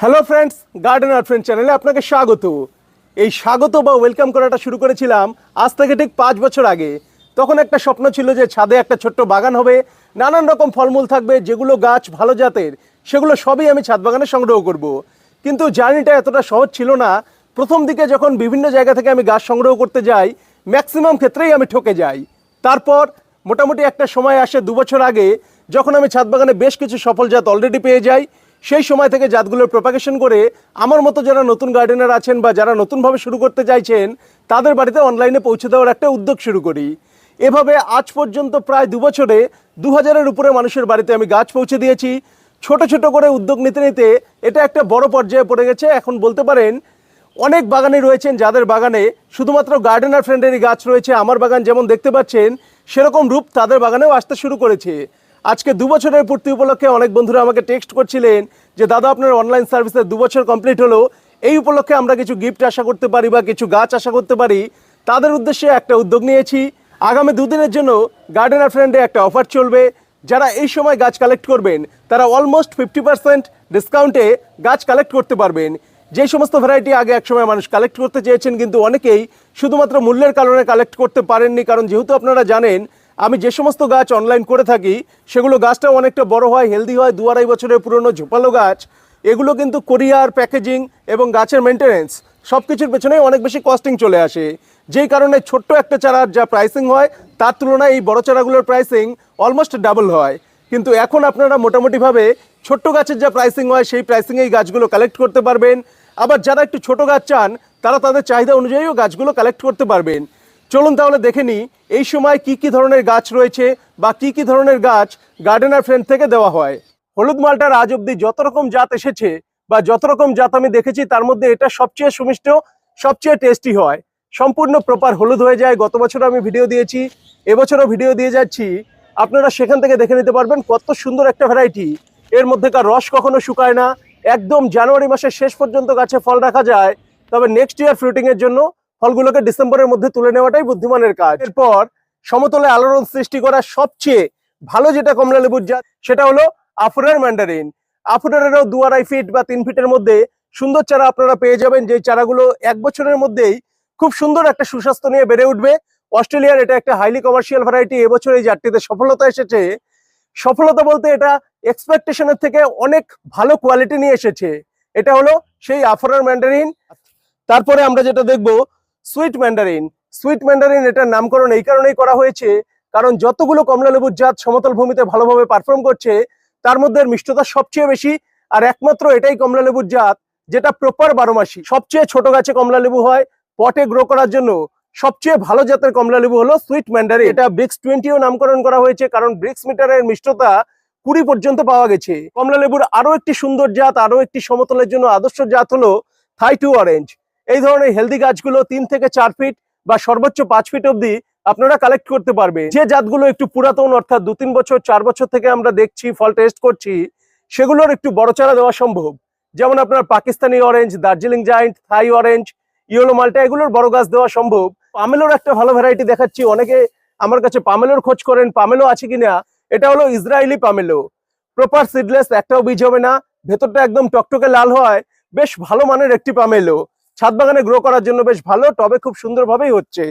Hello friends garden আর friend চ্যানেলে আপনাকে স্বাগত। এই স্বাগত বা ওয়েলকাম করাটা শুরু করেছিলাম আজ থেকে ঠিক পাঁচ বছর আগে। তখন একটা স্বপ্ন ছিল যে ছাদে একটা ছোট্ট বাগান হবে। নানান রকম ফলমূল থাকবে, যেগুলো গাছ ভালো জাতের, সেগুলো সবই আমি ছাদ বাগানে সংগ্রহ করব। কিন্তু জার্নিটা এতটা সহজ ছিল না। প্রথম দিকে যখন বিভিন্ন জায়গা থেকে আমি গাছ সংগ্রহ করতে যাই ম্যাক্সিমাম ক্ষেত্রেই আমি ঠকে যাই। তারপর মোটামুটি একটা সময় আসে দু বছর আগে, যখন আমি ছাদ বাগানে বেশ কিছু সফল জাত অলরেডি পেয়ে যাই। সেই সময় থেকে জাতগুলোর প্রপাগেশন করে আমার মতো যারা নতুন গার্ডেনার আছেন বা যারা নতুনভাবে শুরু করতে চাইছেন, তাদের বাড়িতে অনলাইনে পৌঁছে দেওয়ার একটা উদ্যোগ শুরু করি। এভাবে আজ পর্যন্ত প্রায় দু বছরে দু হাজারের উপরে মানুষের বাড়িতে আমি গাছ পৌঁছে দিয়েছি। ছোট ছোট করে উদ্যোগ নিতে নিতে এটা একটা বড় পর্যায়ে পড়ে গেছে। এখন বলতে পারেন, অনেক বাগানে রয়েছেন যাদের বাগানে শুধুমাত্র গার্ডেনার ফ্রেন্ডেরই গাছ রয়েছে। আমার বাগান যেমন দেখতে পাচ্ছেন, সেরকম রূপ তাদের বাগানেও আসতে শুরু করেছে। আজকে দু বছরের পূর্তি উপলক্ষে অনেক বন্ধুরা আমাকে টেক্সট করছিলেন যে, দাদা, আপনার অনলাইন সার্ভিসে দু বছর কমপ্লিট হলো। এই উপলক্ষে আমরা কিছু গিফট আশা করতে পারি বা কিছু গাছ আশা করতে পারি। তাদের উদ্দেশ্যে একটা উদ্যোগ নিয়েছি। আগামী দুদিনের জন্য গার্ডেনার ফ্রেন্ডে একটা অফার চলবে। যারা এই সময় গাছ কালেক্ট করবেন, তারা অলমোস্ট ফিফটি পার্সেন্ট ডিসকাউন্টে গাছ কালেক্ট করতে পারবেন। যে সমস্ত ভ্যারাইটি আগে একসময় মানুষ কালেক্ট করতে চেয়েছেন, কিন্তু অনেকেই শুধুমাত্র মূল্যের কারণে কালেক্ট করতে পারেননি। কারণ যেহেতু আপনারা জানেন আমি যে সমস্ত গাছ অনলাইন করে থাকি, সেগুলো গাছটাও অনেকটা বড় হয় হেলদি হয়, দু আড়াই বছরের পুরনো ঝোপালো গাছ। এগুলো কিন্তু কোরিয়ার প্যাকেজিং এবং গাছের মেনটেনেন্স সব কিছুর পেছনেই অনেক বেশি কস্টিং চলে আসে। যেই কারণে ছোট্ট একটা চারার যা প্রাইসিং হয়, তার তুলনায় এই বড় চারাগুলোর প্রাইসিং অলমোস্ট ডাবল হয়। কিন্তু এখন আপনারা মোটামুটিভাবে ছোট্ট গাছের যা প্রাইসিং হয়, সেই প্রাইসিংয়েই গাছগুলো কালেক্ট করতে পারবেন। আবার যারা একটু ছোট গাছ চান, তারা তাদের চাহিদা অনুযায়ীও গাছগুলো কালেক্ট করতে পারবেন। চলুন তাহলে দেখে নিই, এই সময় কি কি ধরনের গাছ রয়েছে বা কি কি ধরনের গাছ গার্ডেনার ফ্রেন্ড থেকে দেওয়া হয়। হলুদ মালটার আজ অব্দি যত রকম জাত এসেছে বা যত রকম জাত আমি দেখেছি, তার মধ্যে এটা সবচেয়ে সুমিষ্ট, সবচেয়ে টেস্টি হয়। সম্পূর্ণ প্রপার হলুদ হয়ে যায়। গত বছর আমি ভিডিও দিয়েছি, এবছরও ভিডিও দিয়ে যাচ্ছি। আপনারা সেখান থেকে দেখে নিতে পারবেন কত সুন্দর একটা ভ্যারাইটি এর মধ্যেকার রস কখনো শুকায় না। একদম জানুয়ারি মাসের শেষ পর্যন্ত গাছে ফল রাখা যায়। তবে নেক্সট ইয়ার ফ্রুটিং এর জন্য ফলগুলোকে ডিসেম্বরের মধ্যে তুলে নেওয়াটাই বুদ্ধিমানের কাজ। এরপর সমতলে আলোড়ন সৃষ্টি করা সবচেয়ে ভালো যেটা কমলা লেবুর জাত, সেটা হলো আফুরের ম্যান্ডারিন আফুরেরও দু আড়াই ফিট বা তিন ফিটের মধ্যে সুন্দর চারা আপনারা পেয়ে যাবেন যে চারাগুলো এক বছরের মধ্যেই খুব সুন্দর একটা সুস্বাস্থ্য নিয়ে বেড়ে উঠবে। অস্ট্রেলিয়ার এটা একটা হাইলি কমার্শিয়াল ভ্যারাইটি এবছর এই জাতটিতে সফলতা এসেছে। সফলতা বলতে এটা এক্সপেকটেশনের থেকে অনেক ভালো কোয়ালিটি নিয়ে এসেছে। এটা হলো সেই আফরার ম্যান্ডারিন তারপরে আমরা যেটা দেখব সুইট ম্যান্ডারিন। সুইট ম্যান্ডারিন এটার নামকরণ এই কারণেই করা হয়েছে, কারণ যতগুলো কমলা লেবুর জাত সমতল ভূমিতে ভালোভাবে পারফর্ম করছে, তার মধ্যে মিষ্টতা সবচেয়ে বেশি। আর একমাত্র এটাই কমলা লেবুর জাত, যেটা প্রপার বারো মাসি সবচেয়ে ছোট গাছে কমলা লেবু হয়, পটে গ্রো করার জন্য সবচেয়ে ভালো জাতের কমলা লেবু হলো সুইট ম্যান্ডারিন। এটা ব্রিক্স টোয়েন্টিও নামকরণ করা হয়েছে, কারণ ব্রিক্স মিটারের মিষ্টতা কুড়ি পর্যন্ত পাওয়া গেছে। কমলা লেবুর আরও একটি সুন্দর জাত আরও একটি সমতলের জন্য আদর্শ জাত হলো থাই টু অরেঞ্জ। এই ধরনের হেলদি গাছগুলো তিন থেকে চার ফিট বা সর্বোচ্চ পাঁচ ফিট অবধি আপনারা কালেক্ট করতে পারবে। যে জাতগুলো একটু পুরাতন, অর্থাৎ দু তিন বছর, চার বছর থেকে আমরা দেখছি, ফল টেস্ট করছি, সেগুলোর একটু বড় চারা দেওয়া সম্ভব। যেমন আপনার Pakistani orange Darjeeling giant Thai orange yellow মালটা এগুলোর বড় গাছ দেওয়া সম্ভব। পামেলোর একটা ভালো ভ্যারাইটি দেখাচ্ছি, অনেকে আমার কাছে পামেলোর খোঁজ করেন, পামেলো আছে কিনা? এটা হলো ইসরায়েলি পামেলো। প্রপার সিডলেস একটাও বীজ হবে না, ভেতরটা একদম টকটকে লাল হয়, বেশ ভালো মানের একটি পামেলো। ছাদ বাগানে গ্রো করার জন্য বেশ ভালো টবে খুব সুন্দরভাবেই হচ্ছে।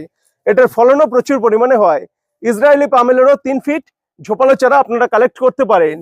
এটার ফলনও প্রচুর পরিমাণে হয়। ইসরায়েলি পামেলেরও তিন ফিট ঝোপালো চারা আপনারা কালেক্ট করতে পারেন।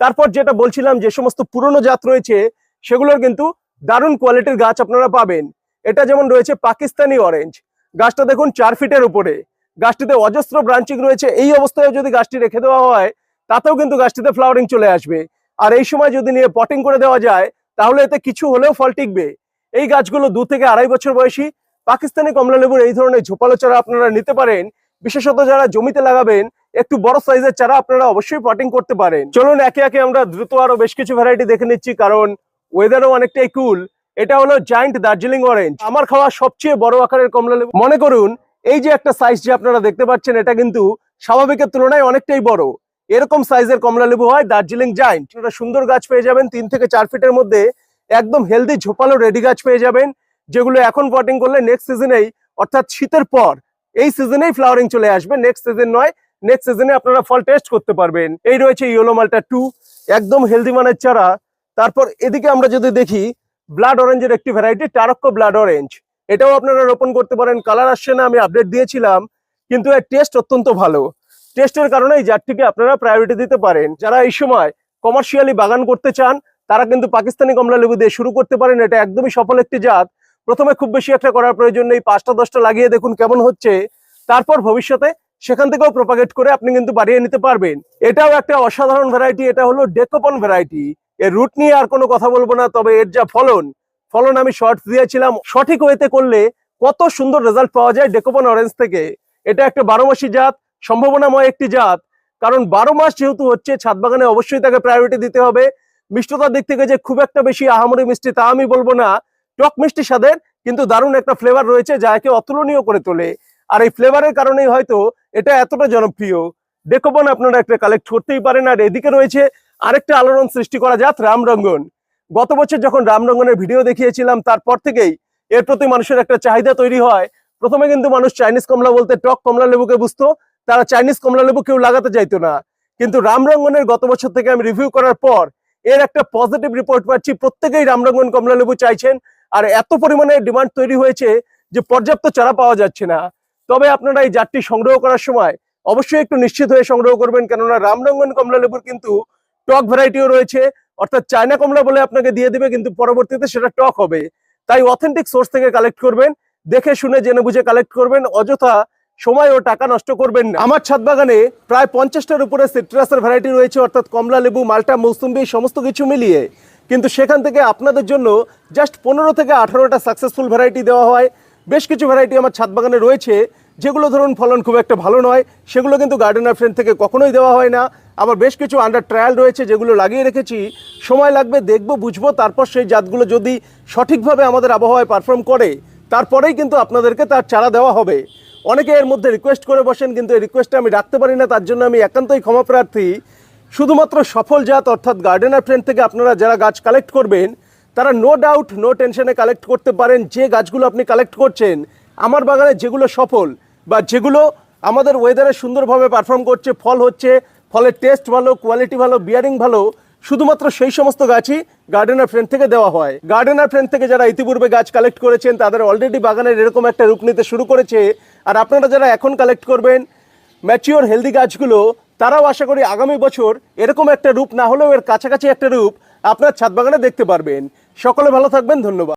তারপর যেটা বলছিলাম, যে সমস্ত পুরনো জাত রয়েছে, সেগুলোর কিন্তু দারুণ কোয়ালিটির গাছ আপনারা পাবেন। এটা যেমন রয়েছে পাকিস্তানি অরেঞ্জ গাছটা দেখুন চার ফিটের উপরে। গাছটিতে অজস্র ব্রাঞ্চিং রয়েছে। এই অবস্থায় যদি গাছটি রেখে দেওয়া হয়, তাতেও কিন্তু গাছটিতে ফ্লাওয়ারিং চলে আসবে। আর এই সময় যদি নিয়ে পটিং করে দেওয়া যায়, তাহলে এতে কিছু হলেও ফল টিকবে। এই গাছগুলো দু থেকে আড়াই বছর বয়সী। পাকিস্তানি কমলা লেবুর এই ধরনের ঝোপালো চারা আপনারা নিতে পারেন। বিশেষত যারা জমিতে লাগাবেন, একটু বড় সাইজের চারা আপনারা অবশ্যই পটিং করতে পারেন। চলুন একে একে আমরা দ্রুত আরও বেশ কিছু ভ্যারাইটি দেখে নিচ্ছি, কারণ ওয়েদারও অনেকটাই কুল এটা হলো জায়েন্ট দার্জিলিং অরেঞ্জ আমার খাওয়া সবচেয়ে বড় আকারের কমলা লেবু। মনে করুন, এই যে একটা সাইজ যে আপনারা দেখতে পাচ্ছেন, এটা কিন্তু স্বাভাবিকের তুলনায় অনেকটাই বড়। এরকম সাইজের কমলা লেবু হয় দার্জিলিং জায়েন্ট সুন্দর গাছ পেয়ে যাবেন তিন থেকে চার ফিটের মধ্যে। একদম হেলদি ঝোপালো রেডি গাছ পেয়ে যাবেন, যেগুলো এখন পটিং করলে নেক্সট সিজনেই অর্থাৎ শীতের পর, এই সিজনেই ফ্লাওয়ারিং চলে আসবে নেক্সট সিজন নয় নেক্সট সিজনে আপনারা ফল টেস্ট করতে পারবেন। এই রয়েছে ইয়েলো মালটা টু একদম হেলদি মানের চারা। তারপর এদিকে আমরা যদি দেখি ব্লাড অরেঞ্জের একটি ভ্যারাইটি টারক্কো ব্লাড অরেঞ্জ এটাও আপনারা রোপণ করতে পারেন কালার আসছে না, আমি আপডেট দিয়েছিলাম, কিন্তু এর টেস্ট অত্যন্ত ভালো। টেস্টের কারণে এই জাতটিকে আপনারা প্রায়োরিটি দিতে পারেন। যারা এই সময় কমার্শিয়ালি বাগান করতে চান তারা কিন্তু পাকিস্তানি কমলা লেবু দিয়ে শুরু করতে পারেন। এটা একদমই সফল একটি জাত। প্রথমে খুব বেশি একটা করার প্রয়োজন নেই। পাঁচটা, দশটা লাগিয়ে দেখুন কেমন হচ্ছে। তারপর ভবিষ্যতে সেখান থেকেও প্রপাগেট করে আপনি কিন্তু বাড়িয়ে নিতে পারবেন। এটাও একটা অসাধারণ ভ্যারাইটি এটা হলো ডেকোপন ভ্যারাইটি এর রুট নিয়ে আর কোনো কথা বলব না, তবে এর যা ফলন ফলন আমি শর্টস দিয়েছিলাম। সঠিক ওয়েতে করলে কত সুন্দর রেজাল্ট পাওয়া যায় ডেকোপন অরেঞ্জ থেকে। এটা একটা বারো মাসি জাত, সম্ভাবনাময় একটি জাত। কারণ বারো মাস যেহেতু হচ্ছে, ছাদ বাগানে অবশ্যই তাকে প্রায়োরিটি দিতে হবে। মিষ্টতার দিক থেকে যে খুব একটা বেশি আহামরি মিষ্টি তা আমি বলব না। টক মিষ্টি স্বাদের কিন্তু দারুণ একটা ফ্লেভার রয়েছে যা একে অতুলনীয় করে তোলে। আর এই ফ্লেভারের কারণেই হয়তো এটা এতটা জনপ্রিয়। ডেকোবন আপনারা একটা কালেক্ট করতেই পারেন আর এদিকে রয়েছে আরেকটা আলোড়ন সৃষ্টি করা জাত রামরঙ্গন গত বছর যখন রামরঙ্গনের ভিডিও দেখিয়েছিলাম, তারপর থেকেই এর প্রতি মানুষের একটা চাহিদা তৈরি হয়। প্রথমে কিন্তু মানুষ চাইনিজ কমলা বলতে টক কমলা লেবুকে বুঝতো, তারা চাইনিজ কমলা লেবু কেউ লাগাতে চাইতো না। কিন্তু রামরঙ্গনের গত বছর থেকে আমি রিভিউ করার পর এর একটা পজিটিভ রিপোর্ট পাচ্ছি। প্রত্যেকেই রামরঙ্গন কমলা লেবু চাইছেন। আর এত পরিমাণে ডিমান্ড তৈরি হয়েছে যে পর্যাপ্ত চারা পাওয়া যাচ্ছে না। তবে আপনারা এই জাতটি সংগ্রহ করার সময় অবশ্যই একটু নিশ্চিত হয়ে সংগ্রহ করবেন, কেননা রামরঙ্গন কমলা লেবুর কিন্তু টক ভ্যারাইটিও রয়েছে। অর্থাৎ চায়না কমলা বলে আপনাকে দিয়ে দিবে, কিন্তু পরবর্তীতে সেটা টক হবে। তাই অথেন্টিক সোর্স থেকে কালেক্ট করবেন, দেখে শুনে, জেনে বুঝে কালেক্ট করবেন। অযথা সময় ও টাকা নষ্ট করবেন না। আমার ছাদ বাগানে প্রায় পঞ্চাশটার উপরে সিট্রাসের ভ্যারাইটি রয়েছে, অর্থাৎ কমলা, লেবু, মাল্টা, মৌসুম্বি, সমস্ত কিছু মিলিয়ে। কিন্তু সেখান থেকে আপনাদের জন্য জাস্ট পনেরো থেকে আঠারোটা সাকসেসফুল ভ্যারাইটি দেওয়া হয়। বেশ কিছু ভ্যারাইটি আমার ছাদ বাগানে রয়েছে, যেগুলো ধরুন ফলন খুব একটা ভালো নয়, সেগুলো কিন্তু গার্ডেনার ফ্রেন্ড থেকে কখনোই দেওয়া হয় না। আবার বেশ কিছু আন্ডার ট্রায়াল রয়েছে, যেগুলো লাগিয়ে রেখেছি। সময় লাগবে, দেখব, বুঝব, তারপর সেই জাতগুলো যদি সঠিকভাবে আমাদের আবহাওয়ায় পারফর্ম করে, তারপরেই কিন্তু আপনাদেরকে তার চারা দেওয়া হবে। অনেকে এর মধ্যে রিকোয়েস্ট করে বসেন, কিন্তু এই রিকোয়েস্টটা আমি রাখতে পারি না, তার জন্য আমি একান্তই ক্ষমা প্রার্থী। শুধুমাত্র সফল জাত, অর্থাৎ গার্ডেনার ফ্রেন্ড থেকে আপনারা যারা গাছ কালেক্ট করবেন, তারা নো ডাউট নো টেনশনে কালেক্ট করতে পারেন, যে গাছগুলো আপনি কালেক্ট করছেন। আমার বাগানে যেগুলো সফল বা যেগুলো আমাদের ওয়েদারে সুন্দরভাবে পারফর্ম করছে, ফল হচ্ছে, ফলের টেস্ট ভালো কোয়ালিটি ভালো বিয়ারিং ভালো, শুধুমাত্র সেই সমস্ত গাছই গার্ডেনার ফ্রেন্ড থেকে দেওয়া হয়। গার্ডেনার ফ্রেন্ড থেকে যারা ইতিপূর্বে গাছ কালেক্ট করেছেন, তাদের অলরেডি বাগানের এরকম একটা রূপ নিতে শুরু করেছে। আর আপনারা যারা এখন কালেক্ট করবেন ম্যাচিওর হেলদি গাছগুলো, তারাও আশা করি আগামী বছর এরকম একটা রূপ না হলেও এর কাছাকাছি একটা রূপ আপনার ছাদ বাগানে দেখতে পারবেন। সকলে ভালো থাকবেন, ধন্যবাদ।